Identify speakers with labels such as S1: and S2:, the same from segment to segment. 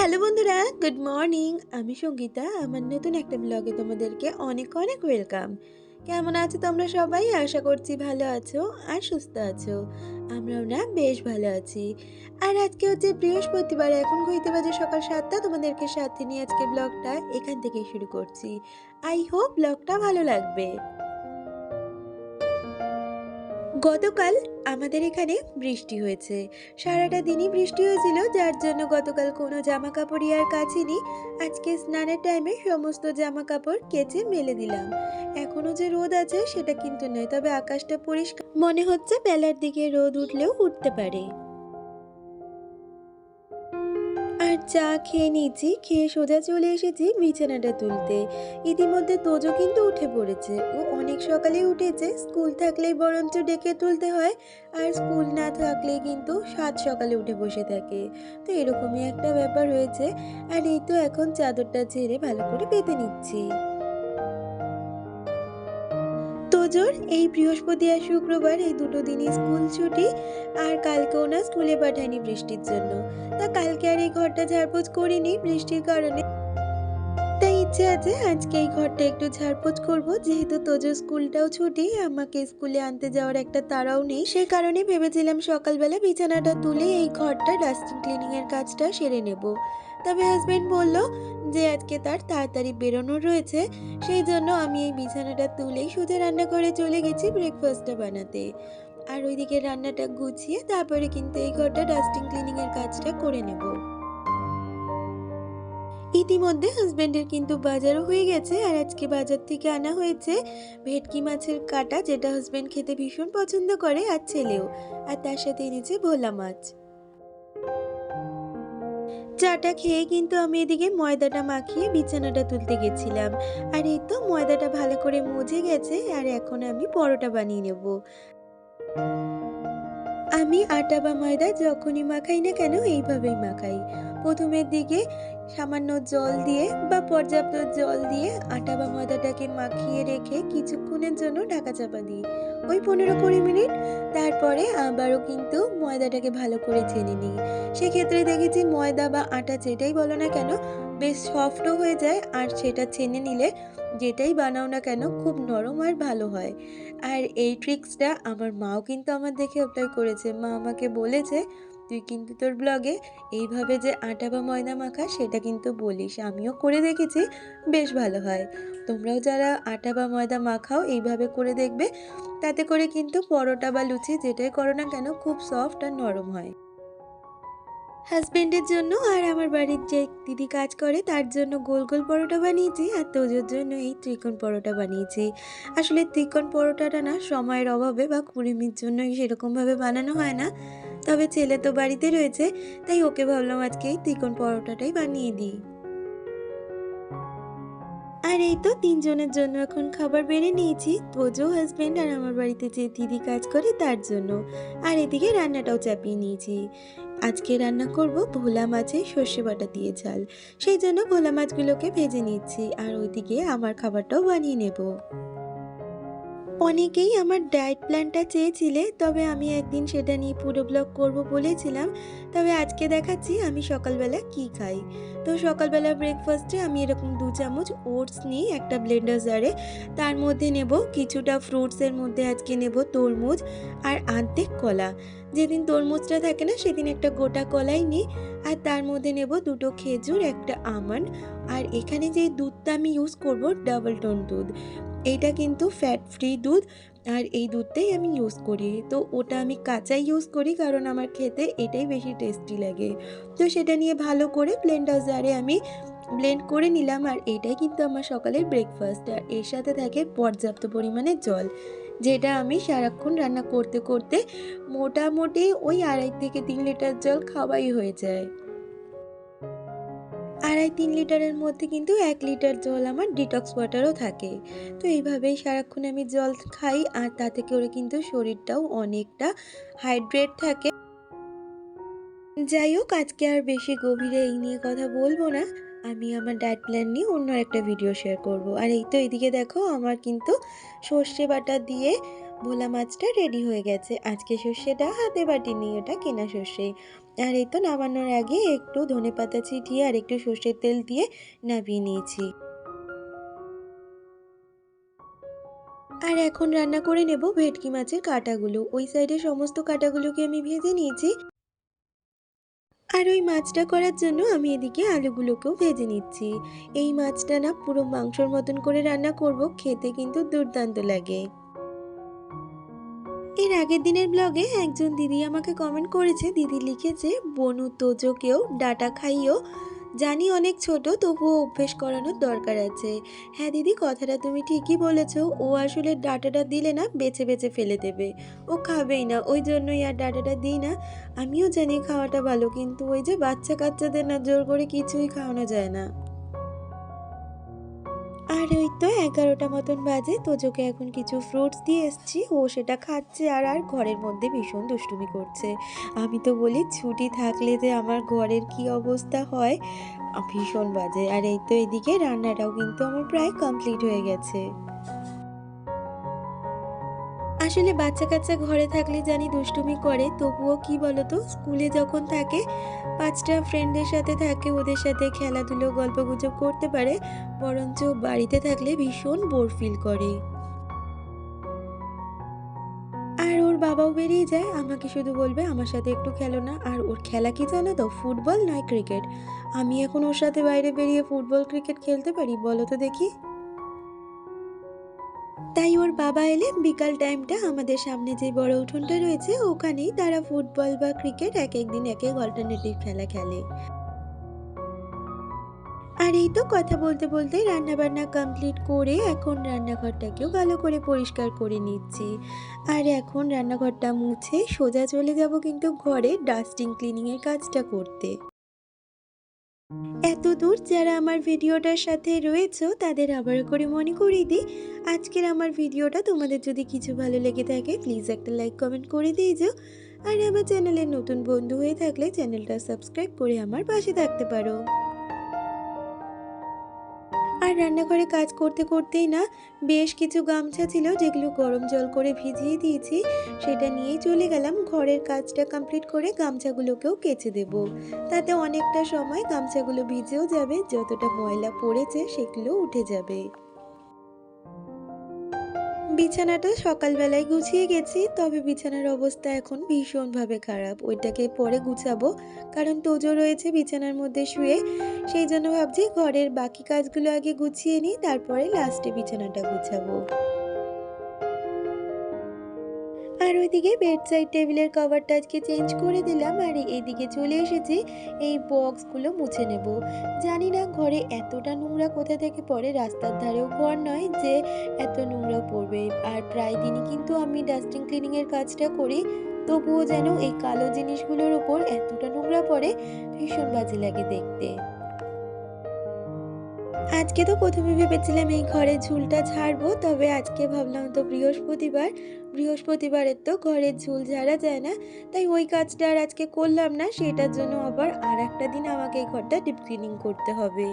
S1: Hello বন্ধুরা, good morning. আমি সঙ্গীতা, আমার নতুন একটা ব্লগে তোমাদেরকে অনেক অনেক ওয়েলকাম। কেমন আছো তোমরা সবাই? আশা করছি ভালো আছো আর সুস্থ আছো। আমরাও না বেশ ভালো আছি। আর আজকে হচ্ছে বৃহস্পতিবার, এখন ঘুরতে বাজে সকাল সাতটা। তোমাদেরকে সাথে নিয়ে আজকে ব্লগটা এখান থেকেই শুরু করছি। আই হোপ ব্লগটা ভালো লাগবে। গতকাল আমাদের এখানে বৃষ্টি হয়েছে। সারাটা দিনই বৃষ্টি হয়েছিল, যার জন্য গতকাল কোনো জামা কাপড়ই আর কাচিনি আজকে স্নানের টাইমে সমস্ত জামা কাপড় কেচে মেলে দিলাম। এখনও যে রোদ আছে সেটা কিন্তু নয়, তবে আকাশটা পরিষ্কার। মনে হচ্ছে বেলার দিকে রোদ উঠলেও উঠতে পারে। আর চা খেয়ে নিয়েছি খেয়ে সোজা চলে এসেছি বিছানাটা তুলতে। ইতিমধ্যে তোজো কিন্তু উঠে পড়েছে। ও অনেক সকালে উঠেছে, স্কুল থাকলেই বরঞ্চ ডেকে তুলতে হয় আর স্কুল না থাকলে কিন্তু সাত সকালে উঠে বসে থাকে। তো এরকমই একটা ব্যাপার হয়েছে আর এই তো এখন চাদরটা ছেড়ে ভালো করে পেতে নিচ্ছি। তোজোর এই বৃহস্পতি আর শুক্রবার এই দুটো দিনই স্কুল ছুটি আর কালকেও না স্কুলে পাঠায়নি বৃষ্টির জন্য। তা কালকে আর এই ঘরটা ঝাড়পোছ করিনি বৃষ্টির কারণে। তাই ইচ্ছে আছে আজকে এই ঘরটা একটু ঝাড়পোছ করব। যেহেতু তোজো স্কুলটাও ছুটি, আমাকে স্কুলে আনতে যাওয়ার একটা তাড়াও নেই। সেই কারণে ভেবেছিলাম সকালবেলা বিছানাটা তুলে এই ঘরটা ডাস্টিং ক্লিনিং এর কাজটা সেরে নেব। তবে হাজবেন্ড বলল যে আজকে তার তাড়াতাড়ি বেরোনো রয়েছে, সেই জন্য আমি এই বিছানাটা তুলেই সোজা রান্না করে চলে গেছি ব্রেকফাস্টটা বানাতে। আর ওইদিকে রান্নাটা গুছিয়ে তারপরে কিন্তু এই ঘরটা ডাস্টিং ক্লিনিং এর কাজটা করে নেব। ইতিমধ্যে হাজবেন্ডের কিন্তু বাজারও হয়ে গেছে আর আজকে বাজার থেকে আনা হয়েছে ভেটকি মাছের কাটা, যেটা হাজবেন্ড খেতে ভীষণ পছন্দ করে আর ছেলেও। আর তার সাথে এনেছে ভোলা মাছ। চাটা খেয়ে কিন্তু আমি এদিকে ময়দাটা মাখিয়ে বিছানাটা তুলতে গেছিলাম। আর এই তো ময়দাটা ভালো করে মজে গেছে, আর এখন আমি পরোটা বানিয়ে নেব। আমি আটা বা ময়দা যখনই মাখাই না কেন এইভাবেই মাখাই। প্রথমের দিকে সামান্য জল দিয়ে বা পর্যাপ্ত জল দিয়ে আটা বা ময়দাটাকে মাখিয়ে রেখে কিছুক্ষণের জন্য ঢাকা চাপা দিই। ওই পনেরো কুড়ি মিনিট। তারপরে আবারও কিন্তু ময়দাটাকে ভালো করে চেনে নিই। সেক্ষেত্রে দেখেছি ময়দা বা আটা যেটাই বলো না কেন, বেশ সফটও হয়ে যায় আর সেটা ছেনে নিলে যেটাই বানাও না কেন খুব নরম আর ভালো হয়। আর এই ট্রিক্সটা আমার মাও কিন্তু আমার দেখে অ্যাপ্লাই করেছে। মা আমাকে বলেছে তুই কিন্তু তোর ব্লগে এইভাবে যে আটা বা ময়দা মাখা, সেটা কিন্তু বলিস। আমিও করে দেখেছি, বেশ ভালো হয়। তোমরাও যারা আটা বা ময়দা মাখাও, এইভাবে করে দেখবে। তাতে করে কিন্তু পরোটা বা লুচি যেটাই করো না কেন, খুব সফট আর নরম হয়। হাজবেন্ডের জন্য আর আমার বাড়ির যে দিদি কাজ করে, তার জন্য গোল গোল পরোটা বানিয়েছি আর তোজোর জন্য এই ত্রিকোণ পরোটা বানিয়েছি। আসলে ত্রিকোণ পরোটাটা না, সময়ের অভাবে বা কুড়িমির জন্য সেরকমভাবে বানানো হয় না। তবে ছেলে তো বাড়িতে রয়েছে, তাই ওকে ভাবলাম আজকে এই পরোটাটাই বানিয়ে দিই। আর এই তো তিনজনের জন্য এখন খাবার বেড়ে নিয়েছি, তোজো হাজবেন্ড আর আমার বাড়িতে যে দিদি কাজ করে তার জন্য। আর এদিকে রান্নাটাও চাপিয়ে নিয়েছি। আজকে রান্না করব ভোলা মাছের সর্ষে বাটা দিয়ে ঝাল। সেই জন্য ভোলা মাছগুলোকে ভেজে নিচ্ছি, আর ওইদিকে আমার খাবারটাও বানিয়ে নেব। অনেকেই আমার ডায়েট প্ল্যানটা চেয়েছিলে, তবে আমি একদিন সেটা নিয়ে পুরো ব্লগ করব বলেছিলাম। তবে আজকে দেখাচ্ছি আমি সকালবেলা কি খাই। তো সকালবেলা ব্রেকফাস্টে আমি এরকম দু চামচ ওটস নিই একটা ব্লেন্ডার জারে তার মধ্যে নেব কিছুটা ফ্রুটসের মধ্যে আজকে নেব তরমুজ আর আর্ধেক কলা। যেদিন তরমুজটা থাকে না, সেদিন একটা গোটা কলাই নিই, আর তার মধ্যে নেব দুটো খেজুর, একটা আমন্ড আর এখানে যে দুধটা আমি ইউজ করব ডাবল টোন দুধ এইটা কিন্তু ফ্যাট ফ্রি দুধ আর এই দুধটাই আমি ইউজ করি। তো ওটা আমি কাঁচাই ইউজ করি কারণ আমার খেতে এটাই বেশি টেস্টি লাগে। তো সেটা নিয়ে ভালো করে ব্লেন্ডার জারে আমি ব্লেন্ড করে নিলাম আর এটাই কিন্তু আমার সকালের ব্রেকফাস্ট আর এর সাথে থাকে পর্যাপ্ত পরিমাণে জল, যেটা আমি সারাক্ষণ রান্না করতে করতে মোটামুটি ওই আড়াই থেকে তিন লিটার জল খাওয়াই হয়ে যায়। আড়াই তিন লিটারের মধ্যে কিন্তু এক লিটার জল আমার ডিটক্স ওয়াটারও থাকে। তো এইভাবেই সারাক্ষণ আমি জল খাই, আর তাতে করে কিন্তু শরীরটাও অনেকটা হাইড্রেট থাকে। যাই হোক, আজকে আর বেশি গভীরে এই নিয়ে কথা বলব না। আমি আমার ডায়েট প্ল্যান নিয়ে অন্য একটা ভিডিও শেয়ার করব। আর এই তো এদিকে দেখো, আমার কিন্তু সর্ষে বাটা দিয়ে ভোলা মাছটা রেডি হয়ে গেছে। আজকে সর্ষেটা হাতে বাটি নিয়ে ওটা কেনা সর্ষে আর এই তো নামানোর আগে একটু ধনেপাতা ছিটিয়ে আর একটু সর্ষের তেল দিয়ে নামিয়ে নিয়েছি। আর এখন রান্না করে নেব ভেটকি মাছের কাঁটাগুলো। ওই সাইডে সমস্ত কাঁটাগুলোকে আমি ভেজে নিয়েছি। আর ওই মাছটা করার জন্য আমি এদিকে আলুগুলোকেও ভেজে নিচ্ছি। এই মাছটা না পুরো মাংসর মতন করে রান্না করব, খেতে কিন্তু দুর্দান্ত লাগে। এর আগের দিনের ব্লগে একজন দিদি আমাকে কমেন্ট করেছে। দিদি লিখেছে, বনু তোজোকেও ডাটা খাইও। জানি অনেক ছোট, তবুও অভ্যেস করানোর দরকার আছে। হ্যাঁ দিদি, কথাটা তুমি ঠিকই বলেছ। ও আসলে ডাটাটা দিলে না, বেছে বেছে ফেলে দেবে। ও খাবেই না, ওই জন্যই আর ডাটাটা দিই না। আমিও জানি খাওয়াটা ভালো, কিন্তু ওই যে বাচ্চা কাচ্চাদের না, জোর করে কিছুই খাওয়ানো যায় না। আর ওই তো এগারোটা মতন বাজে, তোজোকে এখন কিছু ফ্রুটস দিয়ে এসছি, ও সেটা খাচ্ছে আর আর ঘরের মধ্যে ভীষণ দুষ্টুমি করছে। আমি তো বলি, ছুটি থাকলে যে আমার ঘরের কি অবস্থা হয়? ভীষণ বাজে। আর এই তো এদিকে রান্নাটাও কিন্তু আমার প্রায় কমপ্লিট হয়ে গেছে। আসলে বাচ্চা কাচ্চা ঘরে থাকলে জানি দুষ্টুমি করে, তবুও কি বলতো? স্কুলে যখন থাকে, পাঁচটা ফ্রেন্ডের সাথে থাকে, ওদের সাথে খেলাধুলো, গল্পগুজব করতে পারে, বরঞ্চ বাড়িতে থাকলে ভীষণ বোর ফিল করে। আর ওর বাবাও বেরিয়ে যায়, আমাকে শুধু বলবে, আমার সাথে একটু খেলো না। আর ওর খেলা কি জানো তো? ফুটবল নয় ক্রিকেট আমি এখন ওর সাথে বাইরে বেরিয়ে ফুটবল ক্রিকেট খেলতে পারি? বলো তো দেখি। তাই ওর বাবা এলে বিকাল টাইমটা আমাদের সামনে যে বড় উঠোনটা রয়েছে, ওখানেই তারা ফুটবল বা ক্রিকেট এক এক দিন, এক এক অল্টারনেটিভ খেলা খেলে। আর এই তো কথা বলতে বলতে রান্না বান্না কমপ্লিট করে এখন রান্নাঘরটাকেও ভালো করে পরিষ্কার করে নিচ্ছি। আর এখন রান্নাঘরটা মুছে সোজা চলে যাব কিন্তু ঘরে ডাস্টিং ক্লিনিংয়ের কাজটা করতে। এত দূর যারা আমার ভিডিওটার সাথে রয়েছে, তাদের আবার করে মনে করিয়ে দিই, আজকের আমার ভিডিওটা তোমাদের যদি কিছু ভালো লেগে থাকে প্লিজ একটা লাইক কমেন্ট করে দিয়ে যাও। আর আমার চ্যানেলের নতুন বন্ধু হয়ে থাকলে চ্যানেলটা সাবস্ক্রাইব করে আমার পাশে থাকতে পারো। আর রান্নাঘরে কাজ করতে করতেই না বেশ কিছু গামছা ছিল যেগুলো গরম জল করে ভিজিয়ে দিয়েছি। সেটা নিয়েই চলে গেলাম। ঘরের কাজটা কমপ্লিট করে গামছাগুলোকেও কেচে দেব। তাতে অনেকটা সময় গামছাগুলো ভিজেও যাবে, যতটা ময়লা পড়েছে সেগুলো উঠে যাবে। বিছানাটা সকালবেলায় গুছিয়ে গেছি, তবে বিছানার অবস্থা এখন ভীষণভাবে খারাপ। ওইটাকে পরে গুছাবো, কারণ তোজো রয়েছে বিছানার মধ্যে শুয়ে। সেই জন্য ভাবছি ঘরের বাকি কাজগুলো আগে গুছিয়ে নিই, তারপরে লাস্টে বিছানাটা গুছাবো। আর ওইদিকে বেড সাইড টেবিলের কভারটা আজকে চেঞ্জ করে দিলাম আর এইদিকে চলে এসেছি এই বক্সগুলো মুছে নেব। জানি না ঘরে এতটা নোংরা কোথা থেকে পড়ে, রাস্তার ধারেও ঘর নয় যে এত নোংরা পড়বে। আর প্রায় দিনই কিন্তু আমি ডাস্টিং ক্লিনিংয়ের কাজটা করি, তবুও যেন এই কালো জিনিসগুলোর ওপর এতটা নোংরা পড়ে, ভীষণ বাজে লাগে দেখতে। আজকে তো প্রথমে ভেবেছিলাম এই ঘরে ঝুলটা ঝাড়বো, তবে আজকে ভাবলাম তো বৃহস্পতিবার। বৃহস্পতিবারের তো ঘরের ঝুল ঝাড়া যায় না, তাই ওই কাজটা আর আজকে করলাম না, সেটার জন্য আবার আর একটা দিন আমাকে এই ঘরটা ডিপ ক্লিনিং করতে হবে।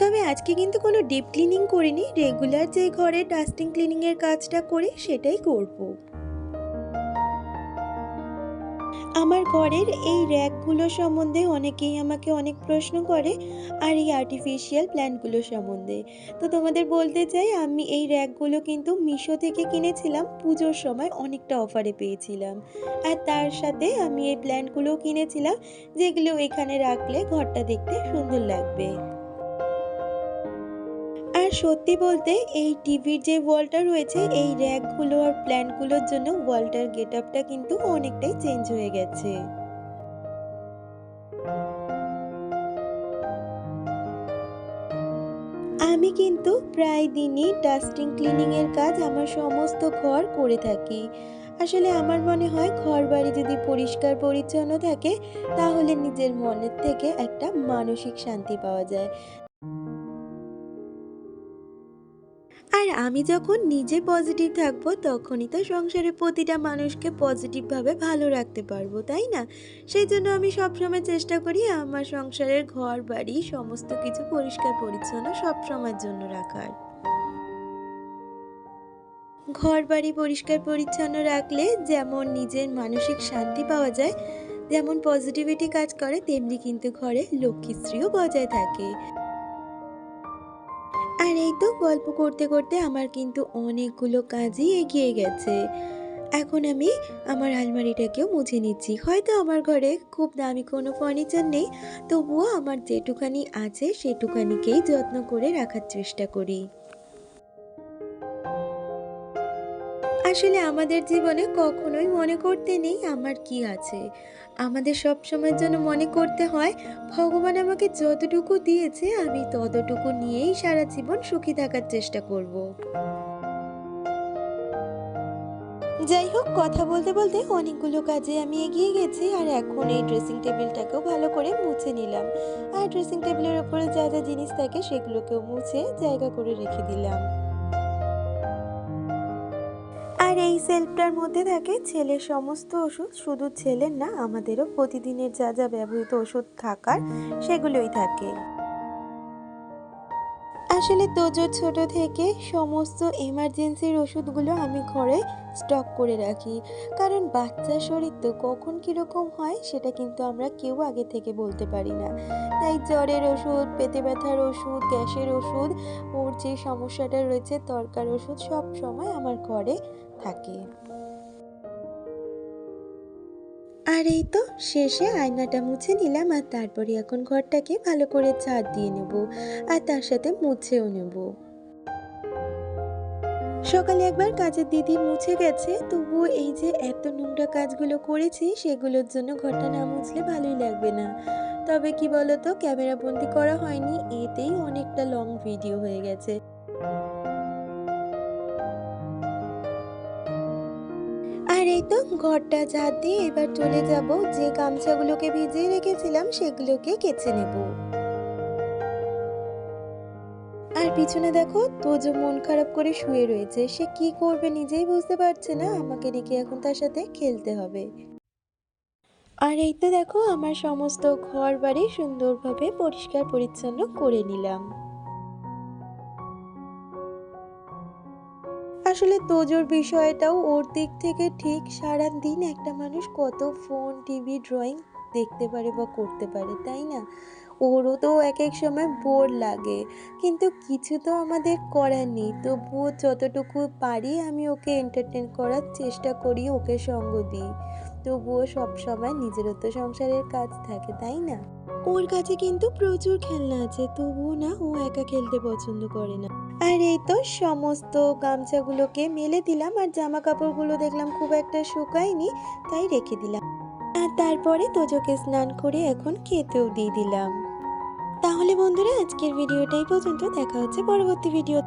S1: তবে আজকে কিন্তু কোনো ডিপ ক্লিনিং করিনি, রেগুলার যে ঘরে ডাস্টিং ক্লিনিংয়ের কাজটা করি, সেটাই করব। আমার ঘরের এই র্যাকগুলো সম্বন্ধে অনেকেই আমাকে অনেক প্রশ্ন করে আর এই আর্টিফিশিয়াল প্ল্যান্টগুলো সম্বন্ধে। তো তোমাদের বলতে চাই, আমি এই র্যাকগুলো কিন্তু মিশো থেকে কিনেছিলাম, পুজোর সময় অনেকটা অফারে পেয়েছিলাম। আর তার সাথে আমি এই প্ল্যান্টগুলোও কিনেছিলাম, যেগুলো এখানে রাখলে ঘরটা দেখতে সুন্দর লাগবে। আর সত্যি বলতে এই টিভির যে ওয়ালটা রয়েছে, এই র্যাকগুলো আর প্ল্যান্টগুলোর জন্য ওয়ালটার গেট আপটা কিন্তু অনেকটাই চেঞ্জ হয়ে গেছে। আমি কিন্তু প্রায় দিনই ডাস্টিং ক্লিনিংয়ের কাজ আমার সমস্ত ঘর করে থাকি। আসলে আমার মনে হয় ঘর বাড়ি যদি পরিষ্কার পরিচ্ছন্ন থাকে, তাহলে নিজের মনের থেকে একটা মানসিক শান্তি পাওয়া যায়। আমি যখন নিজে পজিটিভ থাকব, তখনই তো সংসারের প্রতিটা মানুষকে পজিটিভভাবে ভালো রাখতে পারব, তাই না? সেই জন্য আমি সবসময় চেষ্টা করি আমার সংসারের ঘর, বাড়ি, সমস্ত কিছু পরিষ্কার পরিচ্ছন্ন সব সময়ের জন্য রাখার। ঘর, বাড়ি পরিষ্কার পরিচ্ছন্ন রাখলে যেমন নিজের মানসিক শান্তি পাওয়া যায়, যেমন পজিটিভিটি কাজ করে, তেমনি কিন্তু ঘরে লক্ষ্মীশ্রীও বজায় থাকে। আর এই তো গল্প করতে করতে আমার কিন্তু অনেকগুলো কাজই এগিয়ে গেছে। এখন আমি আমার আলমারিটাকেও মুছে নিচ্ছি। হয়তো আমার ঘরে খুব দামি কোনো ফার্নিচার নেই, তবুও আমার যেটুখানি আছে সেটুখানিকেই যত্ন করে রাখার চেষ্টা করি। আসলে আমাদের জীবনে কখনোই মনে করতে নেই আমার কি আছে। আমাদের সব সময়ের জন্য মনে করতে হয়, ভগবান আমাকে যতটুকু দিয়েছে আমি ততটুকু নিয়েই সারা জীবন সুখী থাকার চেষ্টা করব। যাই হোক, কথা বলতে বলতে অনেকগুলো কাজে আমি এগিয়ে গেছি আর এখন এই ড্রেসিং টেবিলটাকেও ভালো করে মুছে নিলাম। আর ড্রেসিং টেবিলের ওপরে যা যা জিনিস থাকে সেগুলোকেও মুছে জায়গা করে রেখে দিলাম। আর এই সেলফটার মধ্যে থাকে ছেলের সমস্ত ওষুধ, শুধু ছেলের না, আমাদেরও প্রতিদিনের যা যা ব্যবহৃত ওষুধ থাকার সেগুলোই থাকে। আসলে তোজোর ছোট থেকে সমস্ত এমার্জেন্সির ওষুধগুলো আমি ঘরে স্টক করে রাখি। কারণ বাচ্চার শরীর তো কখন কীরকম হয় সেটা কিন্তু আমরা কেউ আগে থেকে বলতে পারি না। তাই জ্বরের ওষুধ, পেটে ব্যথার ওষুধ, গ্যাসের ওষুধ, ওর যে সমস্যাটা রয়েছে, তরকার ওষুধ সব সময় আমার ঘরে থাকে। আর এই তো, শেষে আয়নাটা মুছে নিলাম আর তারপরে এখন ঘরটাকে ভালো করে ছাদ দিয়ে নেব আর তার সাথে মুছেও নেব। সকালে একবার কাজের দিদি মুছে গেছে, তবুও এই যে এত নোংরা কাজগুলো করেছি, সেগুলোর জন্য ঘরটা না মুছলে ভালোই লাগবে না। তবে কি বলতো, ক্যামেরা বন্দি করা হয়নি, এতেই অনেকটা লং ভিডিও হয়ে গেছে। আর এই তো ঘরটা ঝাড় দিয়ে এবার চলে যাব। যে গামছাগুলোকে ভিজিয়ে রেখেছিলাম, সেগুলোকে কেচে নেব। আর পিছনে দেখো, তোজো মন খারাপ করে শুয়ে রয়েছে। সে কি করবে নিজেই বুঝতে পারছে না। আমাকে রেখে এখন তার সাথে খেলতে হবে। আর এই তো দেখো, আমার সমস্ত ঘর বাড়ি সুন্দরভাবে পরিষ্কার পরিচ্ছন্ন করে নিলাম। আসলে তোজোর বিষয়টাও ওর দিক থেকে ঠিক। সারা দিন একটা মানুষ কত ফোন, টিভি, ড্রয়িং দেখতে পারে বা করতে পারে, তাই না? ওরও তো এক এক সময় বোর লাগে। কিন্তু কিছু তো আমাদের করার নেই। তবুও যতটুকু পারি আমি ওকে এন্টারটেন করার চেষ্টা করি, ওকে সঙ্গ দিই। তবুও সব সময় নিজেরও তো সংসারের কাজ থাকে, তাই না? ওর কাছে কিন্তু প্রচুর খেলনা আছে। তবুও না ও একা খেলতে পছন্দ করে না। আর এই তো সমস্ত গামছাগুলোকে মেলে দিলাম আর জামা কাপড়গুলো দেখলাম খুব একটা শুকায়নি, তাই রেখে দিলাম। আর তারপরে তোজোকে স্নান করে এখন খেতেও দিয়ে দিলাম। তাহলে বন্ধুরা, আজকের ভিডিওটাই পর্যন্ত। দেখা হচ্ছে পরবর্তী ভিডিও